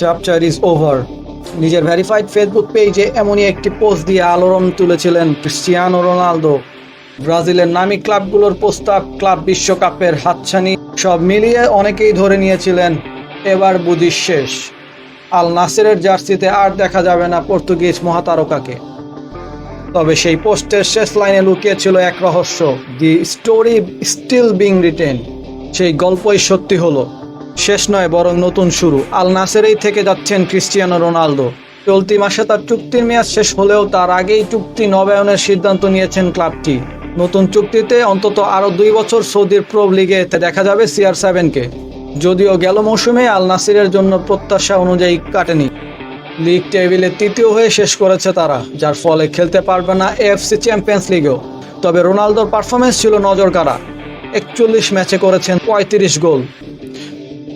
Chapter is over. নিজের verified Facebook পেজে এমনই একটি পোস্ট দিয়ে আলোড়ন তুলেছিলেন ক্রিস্টিয়ানো রোনালদো। ব্রাজিলের নামী ক্লাবগুলোর প্রস্তাব ক্লাব বিশ্বকাপের হাতছানি সব মিলিয়ে অনেকেই ধরে নিয়েছিলেন, এবার বুঝি শেষ। আল নাসেরের জার্সিতে আর দেখা যাবে না পর্তুগিজ মহাতারকাকে। তবে সেই পোস্টের শেষ লাইনে লুকিয়ে ছিল এক রহস্য, the story still being written. সেই গল্পই সত্যি হলো। শেষ নয়, বরং নতুন শুরু। আল নাসেরেই থেকে যাচ্ছেন ক্রিস্টিয়ানো রোনালদো। চলতি মাসে তার চুক্তির মেয়াদ শেষ হলেও তার আগেই চুক্তি নবায়নের সিদ্ধান্ত নিয়েছেন ক্লাবটি। নতুন চুক্তিতে অন্তত আরও দুই বছর সৌদির প্রো লিগে দেখা যাবে সিআর সেভেনকে। যদিও গেল মৌসুমে আল নাসিরের জন্য প্রত্যাশা অনুযায়ী কাটেনি। লিগ টেবিলে তৃতীয় হয়ে শেষ করেছে তারা, যার ফলে খেলতে পারবে না এএফসি চ্যাম্পিয়ন্স লিগেও। তবে রোনালদোর পারফরমেন্স ছিল নজর কাড়া একচল্লিশ ম্যাচে করেছেন পঁয়ত্রিশ গোল।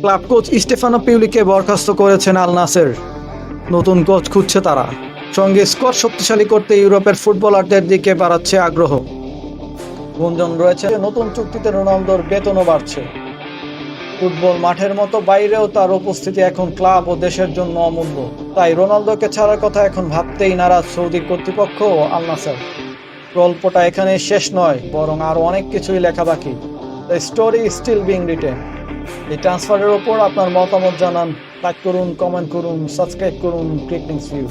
ক্লাব কোচ স্টেফানো পিউলিকে বরখাস্ত করেছেন আল নাসের। নতুন কোচ খুঁজছে তারা। সঙ্গে স্কোয়াড শক্তিশালী করতে ইউরোপের ফুটবলারদের দিকে বাড়াচ্ছে আগ্রহ। গুঞ্জন রয়েছে, নতুন চুক্তিতে রোনালদোর বেতনও বাড়ছে। ফুটবল মাঠের মতো বাইরেও তার উপস্থিতি এখন ক্লাব ও দেশের জন্য অমূল্য। তাই রোনালদোকে ছাড়ার কথা এখন ভাবতেই নারাজ সৌদি কর্তৃপক্ষ ও আল নাসের। গল্পটা এখানে শেষ নয়, বরং আরও অনেক কিছুই লেখা বাকি। The story still being written এই ট্রান্সফারের ওপর আপনার মতামত জানান। লাইক করুন কমেন্ট করুন সাবস্ক্রাইব করুন ক্লিক ভিউ